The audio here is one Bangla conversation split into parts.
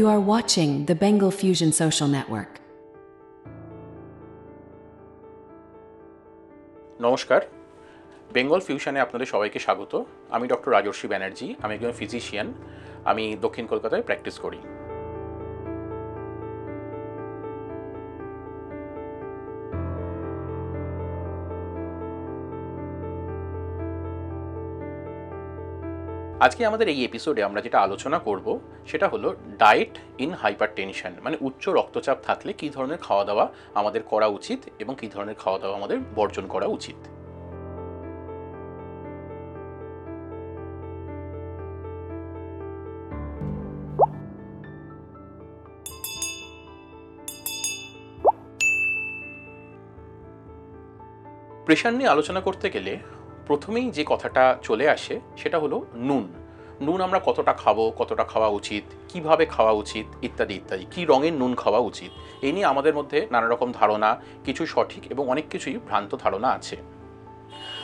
You are watching the Bengal Fusion Social Network. নমস্কার। বেঙ্গল ফিউশনে আপনাদের সবাইকে স্বাগত। আমি ডক্টর রাজর্ষি ব্যানার্জি, আমি একজন ফিজিশিয়ান আমি দক্ষিণ কলকাতায় প্র্যাকটিস করি। আজকে আমাদের এই এপিসোডে আমরা যেটা আলোচনা করব, সেটা হলো ডায়েট ইন হাইপার টেনশন মানে উচ্চ রক্তচাপ থাকলে কী ধরনের খাওয়া দাওয়া আমাদের করা উচিত এবং কী ধরনের খাওয়া দাওয়া আমাদের বর্জন করা উচিত। প্রেশার নিয়ে আলোচনা করতে গেলে প্রথমেই যে কথাটা চলে আসে সেটা হলো নুন। নুন আমরা কতটা খাব, কতটা খাওয়া উচিত, কীভাবে খাওয়া উচিত, ইত্যাদি ইত্যাদি। কী রঙের নুন খাওয়া উচিত? এই নিয়ে আমাদের মধ্যে নানা রকম ধারণা, কিছু সঠিক এবং অনেক কিছুই ভ্রান্ত ধারণা আছে।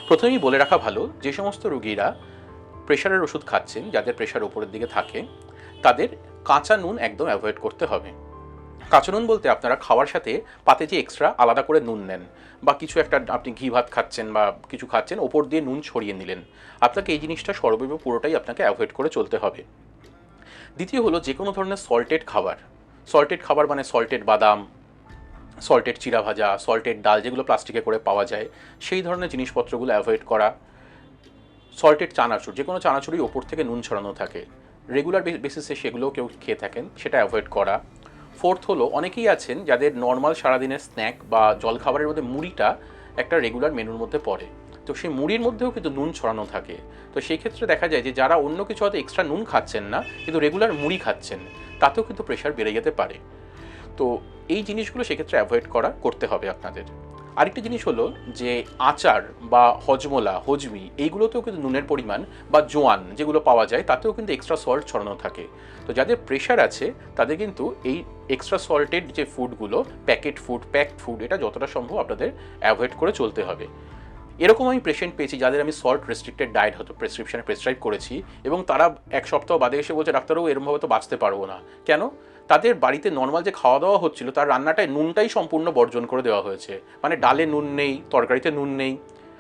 প্রথমেই বলে রাখা ভালো, যে সমস্ত রুগীরা প্রেশারের ওষুধ খাচ্ছেন, যাদের প্রেশার উপরের দিকে থাকে, তাদের কাঁচা নুন একদম অ্যাভয়েড করতে হবে। কাঁচা নুন বলতে আপনারা খাওয়ার সাথে পাতে যে এক্সট্রা আলাদা করে নুন নেন বা কিছু একটা আপনি ঘি ভাত খাচ্ছেন বা কিছু খাচ্ছেন, ওপর দিয়ে নুন ছড়িয়ে নিলেন। আপনাকে এই জিনিসটা সর্বৈব পুরোটাই আপনাকে অ্যাভয়েড করে চলতে হবে। দ্বিতীয় হলো যে কোনো ধরনের সল্টেড খাবার। সল্টেড খাবার মানে সল্টেড বাদাম সল্টেড চিরা ভাজা সল্টেড ডাল যেগুলো প্লাস্টিকে করে পাওয়া যায়, সেই ধরনের জিনিসপত্রগুলো অ্যাভয়েড করা। সল্টেড চানাচুর, যে কোনো চানাচুরই ওপর থেকে নুন ছড়ানো থাকে। রেগুলার বেসিসে সেগুলোও কেউ খেয়ে থাকেন, সেটা অ্যাভয়েড করা। ফোর্থ হলো, অনেকেই আছেন যাদের নর্মাল সারাদিনের স্ন্যাক বা জলখাবারের মধ্যে মুড়িটা একটা রেগুলার মেনুর মধ্যে পড়ে। তো সেই মুড়ির মধ্যেও কিন্তু নুন ছড়ানো থাকে। তো সেই ক্ষেত্রে দেখা যায় যে যারা অন্য কিছু হয়তো এক্সট্রা নুন খাচ্ছেন না, কিন্তু রেগুলার মুড়ি খাচ্ছেন, তাতেও কিন্তু প্রেশার বেড়ে যেতে পারে। তো এই জিনিসগুলো সেক্ষেত্রে অ্যাভয়েড করা, করতে হবে আপনাদের। আরেকটি জিনিস হলো যে আচার বা হজমোলা, হজমি, এইগুলোতেও কিন্তু নুনের পরিমাণ বা জোয়ান যেগুলো পাওয়া যায়, তাতেও কিন্তু এক্সট্রা সল্ট ছড়ানো থাকে। তো যাদের প্রেশার আছে, তাদের কিন্তু এই এক্সট্রা সল্টেড যে ফুডগুলো প্যাকেট ফুড প্যাকড ফুড এটা যতটা সম্ভব আপনাদের অ্যাভয়েড করে চলতে হবে। এরকম আমি পেশেন্ট পেয়েছি যাদের আমি সল্ট রেস্ট্রিক্টেড ডায়েট হতো প্রেসক্রিপশানে প্রেসক্রাইব করেছি এবং তারা এক সপ্তাহ বাদে এসে বলছে, ডাক্তারবাবু, এরমভাবে তো বাঁচতে পারব না। কেন? তাদের বাড়িতে নর্মাল যে খাওয়া দাওয়া হচ্ছিল, তার রান্নাটায় নুনটাই সম্পূর্ণ বর্জন করে দেওয়া হয়েছে। মানে ডালে নুন নেই, তরকারিতে নুন নেই।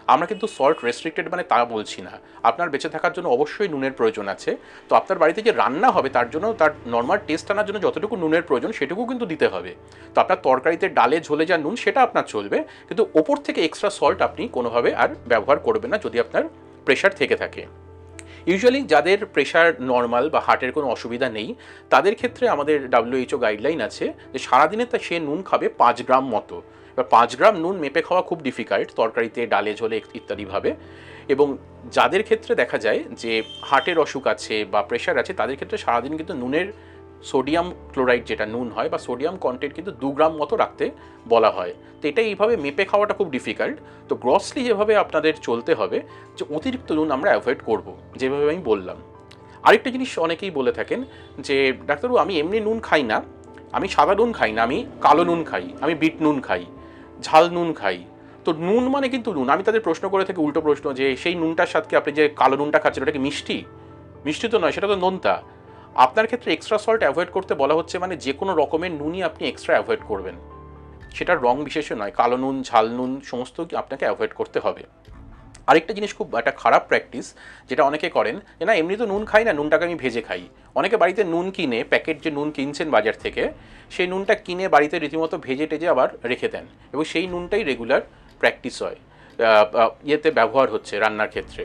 আমরা কিন্তু সল্ট রেস্ট্রিক্টেড মানে তা বলছি না। আপনার বেঁচে থাকার জন্য অবশ্যই নুনের প্রয়োজন আছে। তো আপনার বাড়িতে যে রান্না হবে, তার জন্য তার নর্মাল টেস্ট আনার জন্য যতটুকু নুনের প্রয়োজন, সেটুকু কিন্তু দিতে হবে। তো আপনার তরকারিতে ডালে ঝোলে যা নুন, সেটা আপনার চলবে। কিন্তু ওপর থেকে এক্সট্রা সল্ট আপনি কোনোভাবে আর ব্যবহার করবেন না যদি আপনার প্রেশার থেকে থাকে। ইউজুয়ালি যাদের প্রেশার নর্মাল বা হার্টের কোনো অসুবিধা নেই, তাদের ক্ষেত্রে আমাদের ডাব্লিউএইচও গাইডলাইন আছে যে সারাদিনে তা সে নুন খাবে পাঁচ গ্রাম মতো। এবার পাঁচ গ্রাম নুন মেপে খাওয়া খুব ডিফিকাল্ট তরকারিতে ডালে ঝোলে ইত্যাদিভাবে। এবং যাদের ক্ষেত্রে দেখা যায় যে হার্টের অসুখ আছে বা প্রেশার আছে, তাদের ক্ষেত্রে সারাদিন কিন্তু নুনের সোডিয়াম ক্লোরাইড যেটা নুন হয় বা সোডিয়াম কন্টেন্ট কিন্তু দু গ্রাম মতো রাখতে বলা হয়। তো এটা এইভাবে মেপে খাওয়াটা খুব ডিফিকাল্ট তো গ্রসলি যেভাবে আপনাদের চলতে হবে, যে অতিরিক্ত নুন আমরা অ্যাভয়েড করব, যেভাবে আমি বললাম। আরেকটা জিনিস অনেকেই বলে থাকেন যে, ডাক্তারবাবু, আমি এমনি নুন খাই না। আমি সাদা নুন খাই না, আমি কালো নুন খাই, আমি বিট নুন খাই, ঝাল নুন খাই। তো নুন মানে কিন্তু নুন। আমি তাদের প্রশ্ন করে থাকি, উল্টো প্রশ্ন যে, সেই নুনটার সাথে আপনি যে কালো নুনটা খাচ্ছেন, ওটা কি মিষ্টি? মিষ্টি তো নয়, সেটা তো নোনতা। আপনার ক্ষেত্রে এক্সট্রা সল্ট অ্যাভয়েড করতে বলা হচ্ছে মানে যে কোনো রকমের নুনই আপনি এক্সট্রা অ্যাভয়েড করবেন। সেটা রং বিশেষে নয়, কালো নুন, ঝাল নুন, সমস্ত আপনাকে অ্যাভয়েড করতে হবে। আরেকটা জিনিস খুব একটা খারাপ প্র্যাকটিস যেটা অনেকে করেন যে না এমনি তো নুন খাই না, নুনটাকে আমি ভেজে খাই। অনেকে বাড়িতে নুন কিনে প্যাকেট যে নুন কিনছেন বাজার থেকে, সেই নুনটা কিনে বাড়িতে রীতিমতো ভেজে টেজে আবার রেখে দেন এবং সেই নুনটাই রেগুলার প্র্যাকটিস হয়। ইয়েতে ব্যবহার হচ্ছে রান্নার ক্ষেত্রে।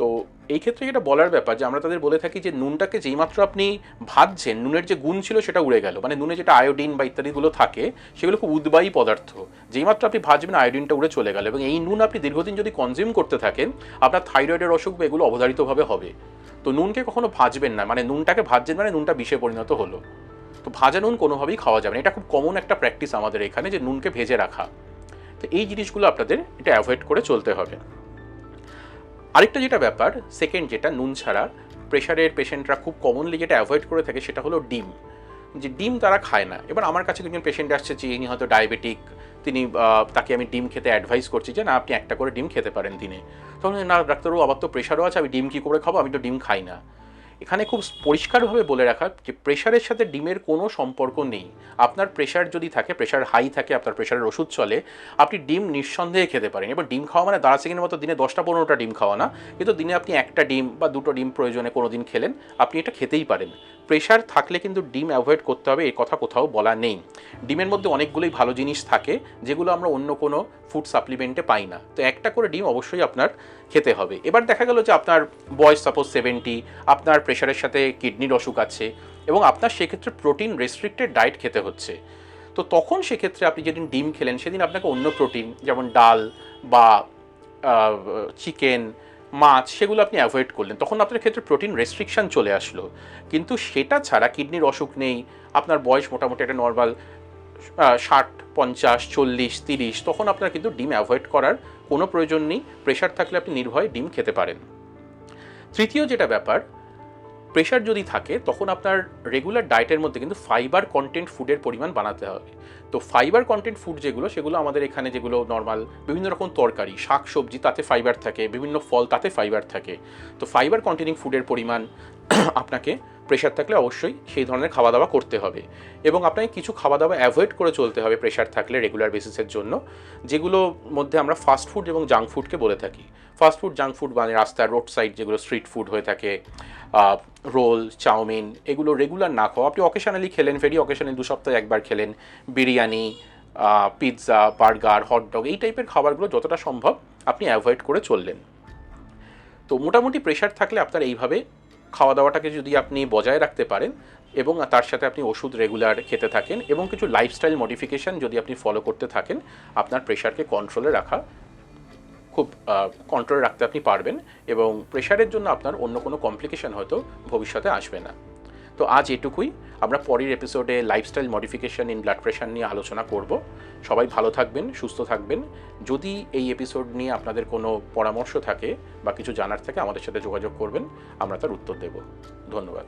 তো এই ক্ষেত্রে যেটা বলার ব্যাপার যে আমরা তাদের বলে থাকি যে নুনটাকে যেইমাত্র আপনি ভাজছেন, নুনের যে গুণ ছিল সেটা উড়ে গেল। মানে নুনে যেটা আয়োডিন বা ইত্যাদিগুলো থাকে, সেগুলো খুব উদ্বায়ী পদার্থ। যেইমাত্র আপনি ভাজবেন আয়োডিনটা উড়ে চলে গেল এবং এই নুন আপনি দীর্ঘদিন যদি কনজিউম করতে থাকেন, আপনার থাইরয়েডের অসুখ বা এগুলো অবধারিতভাবে হবে। তো নুনকে কখনো ভাজবেন না। মানে নুনটাকে ভাজছেন মানে নুনটা বিষে পরিণত হলো। তো ভাজা নুন কোনোভাবেই খাওয়া যাবে না। এটা খুব কমন একটা প্র্যাকটিস আমাদের এখানে যে নুনকে ভেজে রাখা। তো এই জিনিসগুলো আপনাদের এটা অ্যাভয়েড করে চলতে হবে। আরেকটা যেটা ব্যাপার সেকেন্ড যেটা, নুন ছাড়া প্রেশারের পেশেন্টরা খুব কমনলি যেটা অ্যাভয়েড করে থাকে সেটা হলো ডিম। যে ডিম তারা খায় না। এবার আমার কাছে দুজন পেশেন্ট আসছে, যে ইনি হয়তো ডায়াবেটিক তিনি তাকে আমি ডিম খেতে অ্যাডভাইস করছি যে, না, আপনি একটা করে ডিম খেতে পারেন দিনে। তখন না, ডাক্তারবাবু আবার তো প্রেশারও আছে, আমি ডিম কী করে খাব? আমি তো ডিম খাই না। এখানে খুব পরিষ্কারভাবে বলে রাখা যে প্রেশারের সাথে ডিমের কোনো সম্পর্ক নেই। আপনার প্রেশার যদি থাকে প্রেশার হাই থাকে, আপনার প্রেশারের ওষুধ চলে, আপনি ডিম নিঃসন্দেহে খেতে পারেন। এবার ডিম খাওয়া মানে দাঁড়া সেকেন্ডের মতো দিনে দশটা পনেরোটা ডিম খাওয়া না, কিন্তু দিনে আপনি একটা ডিম বা দুটো ডিম প্রয়োজনে কোনো দিন খেলেন, আপনি এটা খেতেই পারেন। প্রেশার থাকলে কিন্তু ডিম অ্যাভয়েড করতে হবে এই কথা কোথাও বলা নেই। ডিমের মধ্যে অনেকগুলোই ভালো জিনিস থাকে, যেগুলো আমরা অন্য কোনো ফুড সাপ্লিমেন্টে পাই না। তো একটা করে ডিম অবশ্যই আপনার খেতে হবে। এবার দেখা গেল যে আপনার বয়স সাপোজ সেভেন্টি আপনার প্রেশারের সাথে কিডনির অসুখ আছে, এবং আপনার সেক্ষেত্রে প্রোটিন রেস্ট্রিক্টেড ডায়েট খেতে হচ্ছে। তো তখন সেক্ষেত্রে আপনি যেদিন ডিম খেলেন, সেদিন আপনাকে অন্য প্রোটিন যেমন ডাল বা চিকেন মাছ, সেগুলো আপনি অ্যাভয়েড করলেন, তখন আপনার ক্ষেত্রে প্রোটিন রেস্ট্রিকশান চলে আসলো। কিন্তু সেটা ছাড়া কিডনির অসুখ নেই, আপনার বয়স মোটামুটি একটা নর্মাল ষাট, পঞ্চাশ, চল্লিশ, তিরিশ, তখন আপনার কিন্তু ডিম অ্যাভয়েড করার কোনো প্রয়োজন নেই। প্রেশার থাকলে আপনি নির্ভয়ে ডিম খেতে পারেন। তৃতীয় যেটা ব্যাপার প্রেশার যদি থাকে, তখন আপনার রেগুলার ডায়েটের মধ্যে কিন্তু ফাইবার কন্টেন্ট ফুডের পরিমাণ বানাতে হবে। তো ফাইবার কন্টেন্ট ফুড যেগুলো, সেগুলো আমাদের এখানে যেগুলো নর্মাল বিভিন্ন রকম তরকারি, শাক সবজি তাতে ফাইবার থাকে, বিভিন্ন ফল তাতে ফাইবার থাকে। তো ফাইবার কন্টেনিং ফুডের পরিমাণ আপনাকে প্রেশার থাকলে অবশ্যই সেই ধরনের খাওয়া দাওয়া করতে হবে। এবং আপনাকে কিছু খাওয়া দাওয়া অ্যাভয়েড করে চলতে হবে প্রেশার থাকলে রেগুলার বেসিসের জন্য যেগুলোর মধ্যে আমরা ফাস্ট ফুড এবং জাঙ্ক ফুডকে বলে থাকি। ফাস্ট ফুড জাঙ্ক ফুড মানে রাস্তার রোড সাইড যেগুলো স্ট্রিট ফুড হয়ে থাকে রোল, চাউমিন, এগুলো রেগুলার না খাওয়া। আপনি অকেশনালি খেলেন ভেরি অকেশনালি দু সপ্তাহে একবার খেলেন, বিরিয়ানি পিৎজা বার্গার হটডগ এই টাইপের খাবারগুলো যতটা সম্ভব আপনি অ্যাভয়েড করে চললেন। তো মোটামুটি প্রেশার থাকলে আপনার এইভাবে খাওয়া দাওয়াটাকে যদি আপনি বজায় রাখতে পারেন এবং তার সাথে আপনি ওষুধ রেগুলার খেতে থাকেন এবং কিছু লাইফস্টাইল মডিফিকেশান যদি আপনি ফলো করতে থাকেন, আপনার প্রেশারকে কন্ট্রোলে রাখা খুব কন্ট্রোলে রাখতে আপনি পারবেন এবং প্রেশারের জন্য আপনার অন্য কোনো কমপ্লিকেশান হয়তো ভবিষ্যতে আসবে না। তো আজ এটুকুই। আমরা পরের এপিসোডে lifestyle modification in blood pressure নিয়ে আলোচনা করব। সবাই ভালো থাকবেন, সুস্থ থাকবেন। যদি এই এপিসোড নিয়ে আপনাদের কোনো পরামর্শ থাকে বা কিছু জানার থাকে, আমাদের সাথে যোগাযোগ করবেন। আমরা তার উত্তর দেব। ধন্যবাদ।